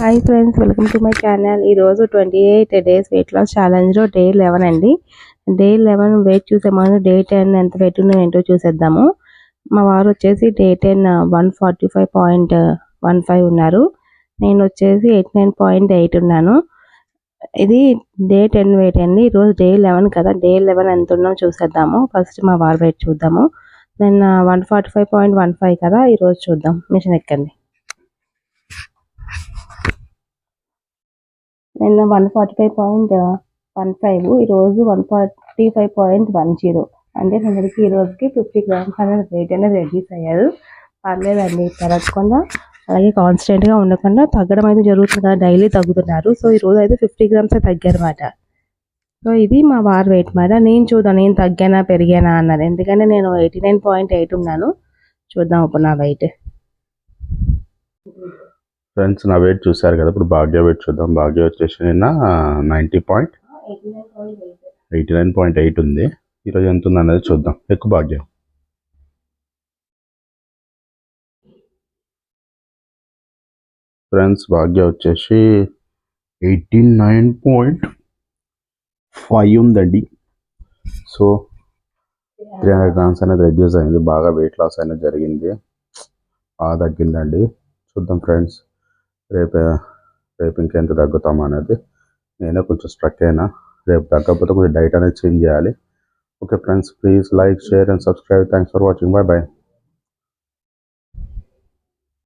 Hi friends welcome to my channel ఈరోజు twenty eight days weight loss ఛాలెంజ్లో day eleven అండి. Day eleven weight చూసే day ten ఎంత weight ఉందో ఏంటో చూసేద్దాము. మా వారు వచ్చేసి day ten one forty five point one five ఉన్నారు. నేను వచ్చేసి ఎయిట్ నైన్ పాయింట్ ఎయిట్ ఉన్నాను. ఇది డే టెన్ వెయిట్ అండి. ఈరోజు డే లెవెన్ కదా. డే లెవెన్ ఎంత ఉన్నామో చూసేద్దాము. ఫస్ట్ మా వారు వెయిట్ చూద్దాము. Then one forty five point one five కదా. ఈరోజు చూద్దాం. మిషన్ ఎక్కండి. నిన్న one forty five point one five ఈరోజు one forty five point one zero అంటే నిన్నటికి ఈ రోజుకి ఫిఫ్టీ గ్రామ్స్ అనేది వెయిట్ అనేది రెడ్యూస్ అయ్యారు. పర్లేదండి తగ్గకుండా అలాగే కాన్స్టెంట్గా ఉండకుండా తగ్గడం అయితే జరుగుతుంది కదా డైలీ తగ్గుతున్నారు. సో ఈ రోజు అయితే ఫిఫ్టీ గ్రామ్స్ తగ్గారన్నమాట. సో ఇది మా వార్ వెయిట్ మాట. నేను చూద్దాం నేను తగ్గానా పెరిగానా అన్నది. ఎందుకంటే నేను ఎయిటీ నైన్ పాయింట్ ఎయిట్ ఉన్నాను. చూద్దాం ఇప్పుడు నా వెయిట్ ఫ్రెండ్స్ నా వెయిట్ చూశారు కదా ఇప్పుడు భాగ్య వెయిట్ చూద్దాం. భాగ్య వచ్చేసి నిన్న ninety point eighty nine point eight eighty nine point eight ఉంది ఈరోజు ఎంత ఉంది అనేది చూద్దాం. ఎక్కువ భాగ్యం. ఫ్రెండ్స్ భాగ్య వచ్చేసి ఎయిటీ నైన్ పాయింట్ ఫైవ్ ఉందండి. సో త్రీ హండ్రెడ్ గ్రామ్స్ అనేది రెడ్యూస్ అయింది. బాగా వెయిట్ లాస్ అనేది జరిగింది. బాగా తగ్గిందండి. చూద్దాం ఫ్రెండ్స్. రేపు రేపు ఇంకెంత తగ్గుతాం అనేది నేనే కొంచెం స్ట్రక్ అయినా. రేపు తగ్గకపోతే కొంచెం డైట్ అనేది చేంజ్ చేయాలి. Okay friends please like share and subscribe thanks for watching bye bye